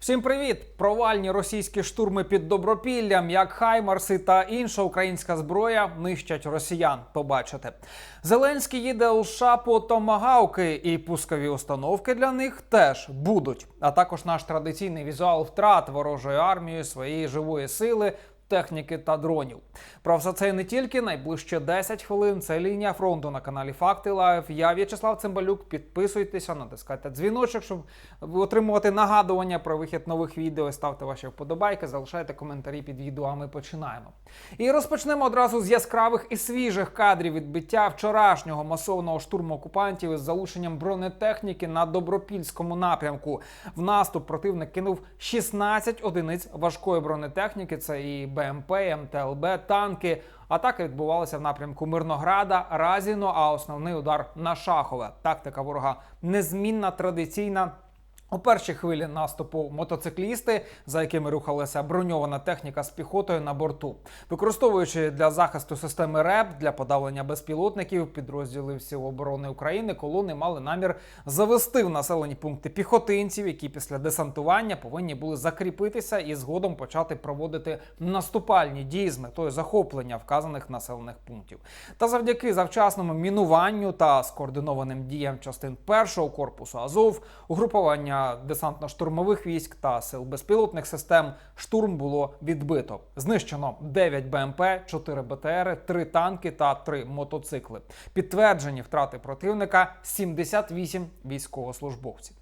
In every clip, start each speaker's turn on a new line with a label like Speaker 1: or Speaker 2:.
Speaker 1: Всім привіт! Провальні російські штурми під Добропіллям, як Хаймарси та інша українська зброя нищать росіян. Побачите. Зеленський їде у США по томагавки, і пускові установки для них теж будуть. А також наш традиційний візуал втрат ворожої армії своєї живої сили. Техніки та дронів. Про все це і не тільки найближче 10 хвилин. Це лінія фронту на каналі Факти Лайв. Я В'ячеслав Цимбалюк. Підписуйтеся, натискайте дзвіночок, щоб отримувати нагадування про вихід нових відео. Ставте ваші вподобайки, залишайте коментарі під відео. А ми починаємо. І розпочнемо одразу з яскравих і свіжих кадрів відбиття вчорашнього масового штурму окупантів із залученням бронетехніки на добропільському напрямку. В наступ противник кинув 16 одиниць важкої бронетехніки. Це і БМП, МТЛБ, танки. Атаки відбувалася в напрямку Мирнограда, Разіно, а основний удар на Шахове. Тактика ворога незмінна, традиційна. У першій хвилі наступу мотоциклісти, за якими рухалася броньована техніка з піхотою на борту, використовуючи для захисту системи РЕП для подавлення безпілотників, підрозділів Сил оборони України колони мали намір завести в населені пункти піхотинців, які після десантування повинні були закріпитися і згодом почати проводити наступальні дії з метою захоплення вказаних населених пунктів. Та завдяки завчасному мінуванню та скоординованим діям частин першого корпусу Азов угрупування десантно-штурмових військ та сил безпілотних систем штурм було відбито. Знищено 9 БМП, 4 БТРи, 3 танки та 3 мотоцикли. Підтверджені втрати противника 78 військовослужбовців.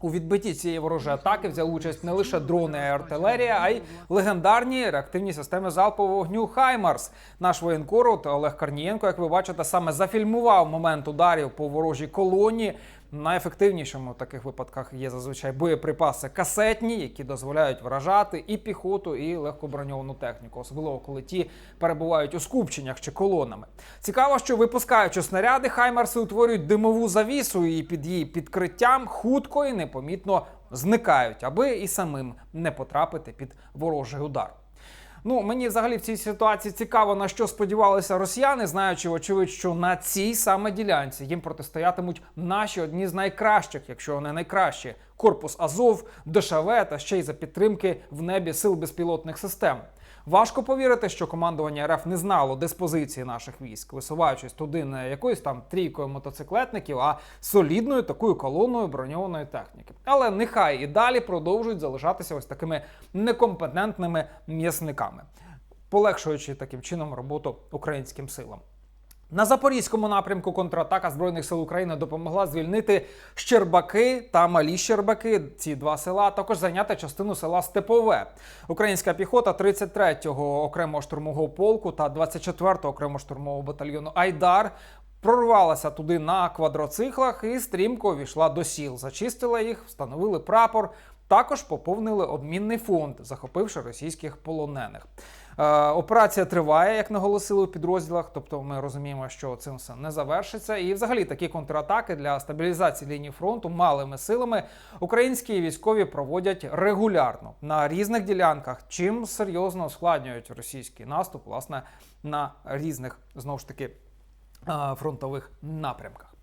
Speaker 1: У відбитті цієї ворожої атаки взяли участь не лише дрони і артилерія, а й легендарні реактивні системи залпового вогню Хаймарс. Наш воєнкор от Олег Карнієнко, як ви бачите, саме зафільмував момент ударів по ворожій колонії. Найефективнішими в таких випадках є зазвичай боєприпаси касетні, які дозволяють вражати і піхоту, і легкоброньовану техніку, особливо коли ті перебувають у скупченнях чи колонами. Цікаво, що випускаючи снаряди, хаймерси утворюють димову завісу і під її підкриттям хутко і непомітно зникають, аби і самим не потрапити під ворожий удар. Ну, мені взагалі в цій ситуації цікаво, на що сподівалися росіяни, знаючи, очевидь, що на цій саме ділянці їм протистоятимуть наші одні з найкращих, якщо не найкращі, корпус Азов, ДШВ та ще й за підтримки в небі сил безпілотних систем. Важко повірити, що командування РФ не знало диспозиції наших військ, висуваючись туди не якоюсь там трійкою мотоциклетників, а солідною такою колоною броньованої техніки. Але нехай і далі продовжують залишатися ось такими некомпетентними м'ясниками, полегшуючи таким чином роботу українським силам. На запорізькому напрямку контратака збройних сил України допомогла звільнити Щербаки та Малі Щербаки. Ці два села також зайняти частину села Степове. Українська піхота 33-го окремого штурмового полку та 24-го окремого штурмового батальйону Айдар. Прорвалася туди на квадроциклах і стрімко увійшла до сіл. Зачистила їх, встановили прапор. Також поповнили обмінний фонд, захопивши російських полонених. Е, операція триває, як наголосили у підрозділах. Тобто, ми розуміємо, що цим все не завершиться. І, взагалі, такі контратаки для стабілізації лінії фронту малими силами українські військові проводять регулярно на різних ділянках, чим серйозно ускладнюють російський наступ, власне, на різних знову ж таки е, фронтових напрямках.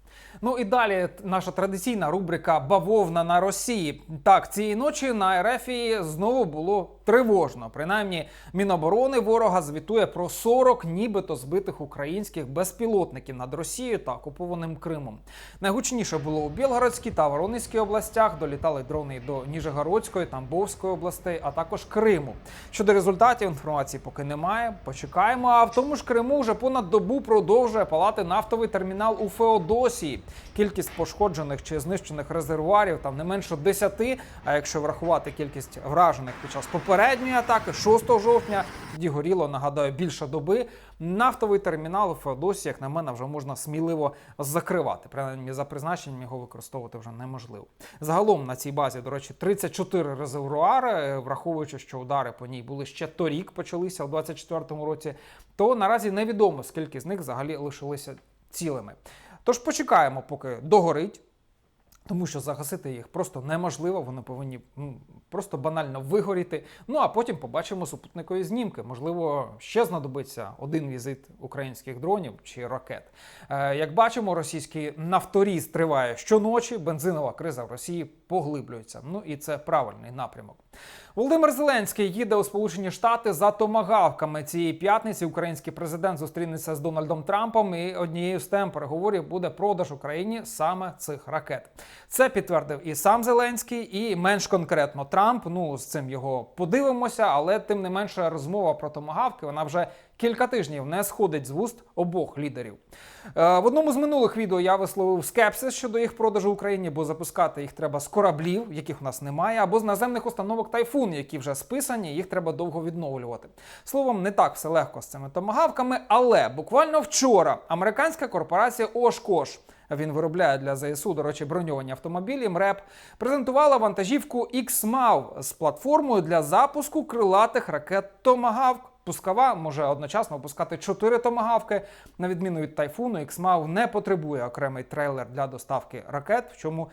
Speaker 1: Ну і далі наша традиційна рубрика Бавовна на Росії. Так, цієї ночі на Ерефії знову було тривожно. Принаймні, Міноборони ворога звітує про 40 нібито збитих українських безпілотників над Росією та окупованим Кримом. Найгучніше було у Білгородській та Воронезькій областях. Долітали дрони до Ніжегородської, Тамбовської областей, а також Криму. Щодо результатів інформації поки немає. Почекаємо. А в тому ж Криму вже понад добу продовжує палати нафтовий термінал у Феодосії. Кількість пошкоджених чи знищених резервуарів там не менше 10, А якщо врахувати кількість вражених під час попередньої атаки, 6 жовтня, тоді горіло, нагадаю, більше доби. Нафтовий термінал у Феодосії, як на мене, вже можна сміливо закривати. Принаймні за призначенням його використовувати вже неможливо. Загалом на цій базі, до речі, 34 резервуари, враховуючи, що удари по ній були ще торік, почалися у 24-му році. То наразі невідомо скільки з них взагалі лишилися цілими. Тож почекаємо, поки догорить. Тому що загасити їх просто неможливо, вони повинні м, просто банально вигоріти. Ну а потім побачимо супутникові знімки. Можливо, ще знадобиться один візит українських дронів чи ракет. Е, як бачимо, російський нафторіз триває щоночі. Бензинова криза в Росії поглиблюється. Ну і це правильний напрямок. Володимир Зеленський їде у Сполучені Штати за томагавками. Цієї п'ятниці український президент зустрінеться з Дональдом Трампом, і однією з тем переговорів буде продаж Україні саме цих ракет. Це підтвердив і сам Зеленський, і менш конкретно Трамп. Ну з цим його подивимося, але тим не менше розмова про томагавки вона вже кілька тижнів не сходить з вуст обох лідерів. Е, в одному з минулих відео я висловив скепсис щодо їх продажу Україні, бо запускати їх треба з кораблів, яких у нас немає, або з наземних установок Тайфун, які вже списані, їх треба довго відновлювати. Словом, не так все легко з цими томагавками, але буквально вчора американська корпорація Ошкош. Він виробляє для ЗСУ, до речі, броньовані автомобілі. МРЕП презентувала вантажівку XMAV з платформою для запуску крилатих ракет Томагавк. Пускова може одночасно пускати 4 томагавки. На відміну від тайфуну, XMAV не потребує окремий трейлер для доставки ракет, в чому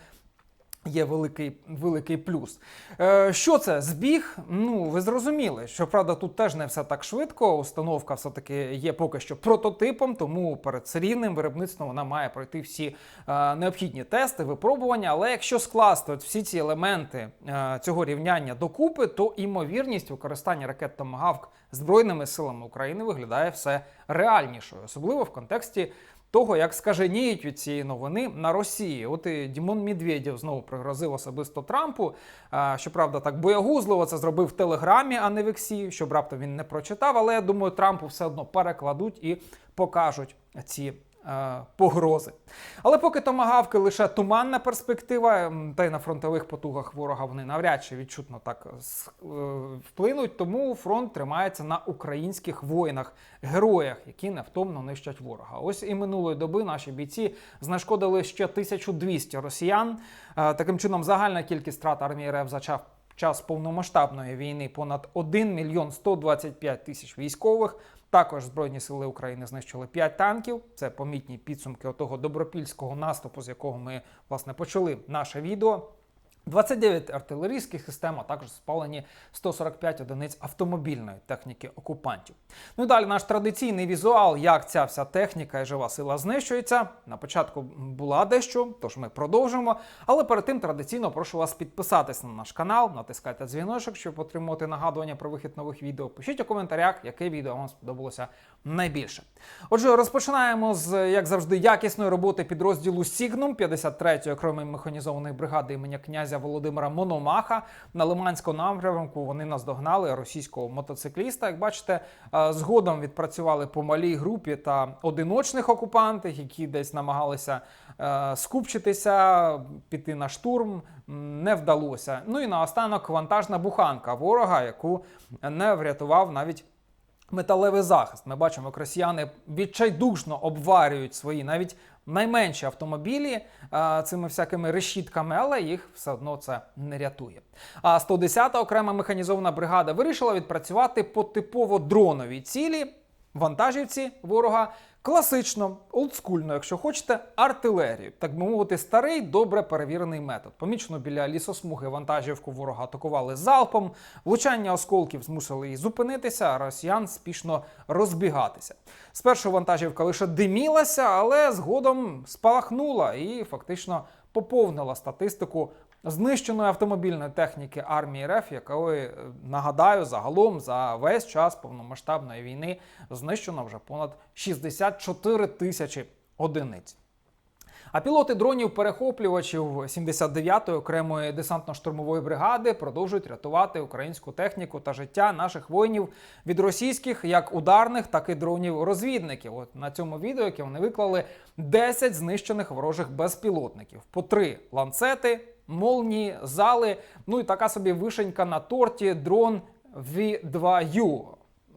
Speaker 1: Є великий великий плюс. Е, Що це? Збіг? Ну, ви зрозуміли. Щоправда, тут теж не все так швидко. Установка все-таки є поки що прототипом, тому перед серійним виробництвом вона має пройти всі е, необхідні тести, випробування. Але якщо скласти от всі ці елементи е, цього рівняння докупи, то імовірність використання ракет Томагавк Збройними силами України виглядає все реальнішою, особливо в контексті того, як скаженіють від цієї новини на Росії. От і Дімон Медведєв знову пригрозив особисто Трампу. А, Щоправда, так боягузливо це зробив в Телеграмі, а не в Ексі, щоб раптом він не прочитав. Але я думаю, Трампу все одно перекладуть і покажуть ці. Е, Погрози. Але поки томагавки лише туманна перспектива, та й на фронтових потугах ворога вони навряд чи відчутно так с- е, вплинуть. Тому фронт тримається на українських воїнах, героях, які невтомно нищать ворога. Ось і минулої доби наші бійці знешкодили ще 1200 росіян. Е, Таким чином, загальна кількість страт армії РФ за час повномасштабної війни понад 1 мільйон 125 тисяч військових. Також Збройні сили України знищили 5 танків. Це помітні підсумки отого добропільського наступу, з якого ми власне почали наше відео. 29 артилерійських систем, а також спалені 145 одиниць автомобільної техніки окупантів. Ну і далі наш традиційний візуал, як ця вся техніка і жива сила знищується. На початку була дещо, тож ми продовжимо. Але перед тим традиційно прошу вас підписатись на наш канал, натискайте дзвіночок, щоб отримувати нагадування про вихід нових відео. Пишіть у коментарях, яке відео вам сподобалося найбільше. Отже, розпочинаємо з, як завжди, якісної роботи підрозділу Сігнум 53-ї окремої механізованої бригади імені князя Володимира Мономаха. На Лиманському напрямку вони наздогнали російського мотоцикліста. Як бачите, е, згодом відпрацювали по малій групі та одиночних окупантів, які десь намагалися е, скупчитися, піти на штурм. Не вдалося. Ну і наостанок вантажна буханка ворога, яку не врятував навіть металевий захист. Ми бачимо, як росіяни відчайдушно обварюють свої навіть найменші автомобілі а, цими всякими решітками, але їх все одно це не рятує. А 110-та окрема механізована бригада вирішила відпрацювати по типово дроновій цілі вантажівці ворога. Класично, олдскульно, якщо хочете, артилерію. Так би мовити, старий, добре перевірений метод. Помічено біля лісосмуги вантажівку ворога атакували залпом. Влучання осколків змусили її зупинитися, а росіян спішно розбігатися. Спершу вантажівка лише димілася, але згодом спалахнула і фактично поповнила статистику знищеної автомобільної техніки армії РФ, якої, е, нагадаю, загалом за весь час повномасштабної війни знищено вже понад 64 тисячі одиниць. А пілоти дронів-перехоплювачів 79-ї окремої десантно-штурмової бригади продовжують рятувати українську техніку та життя наших воїнів від російських як ударних, так і дронів-розвідників. От на цьому відео, яке вони виклали 10 знищених ворожих безпілотників, по три ланцети, молнії, зали. Ну і така собі вишенька на торті дрон V2U.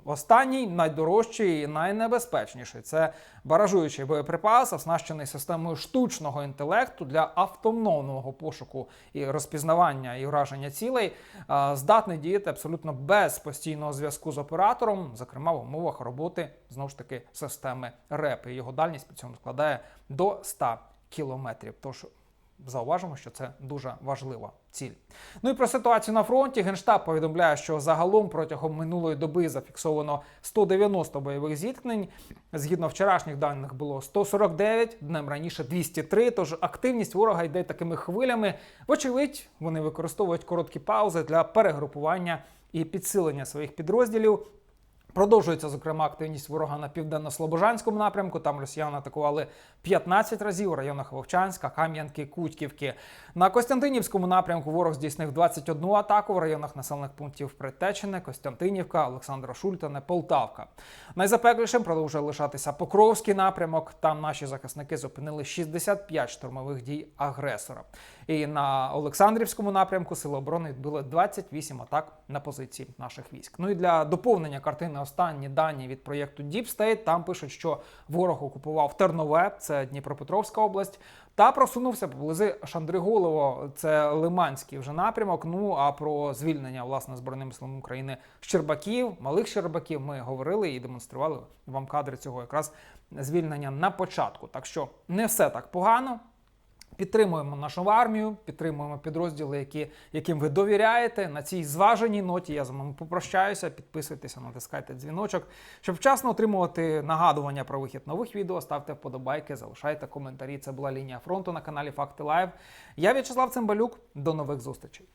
Speaker 1: Останній найдорожчий і найнебезпечніший це баражуючий боєприпас, оснащений системою штучного інтелекту для автономного пошуку і розпізнавання і враження цілей, здатний діяти абсолютно без постійного зв'язку з оператором, зокрема в умовах роботи знову ж таки системи РЕП. І його дальність при цьому складає до 100 кілометрів. Тож зауважимо, що це дуже важлива ціль. Ну і про ситуацію на фронті Генштаб повідомляє, що загалом протягом минулої доби зафіксовано 190 бойових зіткнень. Згідно вчорашніх даних було 149, днем раніше 203, Тож активність ворога йде такими хвилями. Вочевидь, вони використовують короткі паузи для перегрупування і підсилення своїх підрозділів. Продовжується, зокрема, активність ворога на південно-слобожанському напрямку. Там росіяни атакували 15 разів у районах Вовчанська, Кам'янки, Кутьківки. На Костянтинівському напрямку ворог здійснив 21 атаку в районах населених пунктів Притечене, Костянтинівка, Олександра Шультане, Полтавка. Найзапеклішим продовжує лишатися Покровський напрямок. Там наші захисники зупинили 65 штурмових дій агресора. І на Олександрівському напрямку Сили оборони відбили 28 атак на позиції наших військ. Ну і для доповнення картини останні дані від проєкту Deep State. Там пишуть, що ворог окупував Тернове, це Дніпропетровська область, та просунувся поблизи Шандриголово, це Лиманський вже напрямок. Ну а про звільнення власне збройними силами України Щербаків, малих Щербаків ми говорили і демонстрували вам кадри цього якраз звільнення на початку. Так що не все так погано. Підтримуємо нашу армію, підтримуємо підрозділи, які, яким ви довіряєте. На цій зваженій ноті я з вами попрощаюся. Підписуйтеся, натискайте дзвіночок, щоб вчасно отримувати нагадування про вихід нових відео. Ставте вподобайки, залишайте коментарі. Це була лінія фронту на каналі Факти Лайв. Я В'ячеслав Цимбалюк. До нових зустрічей.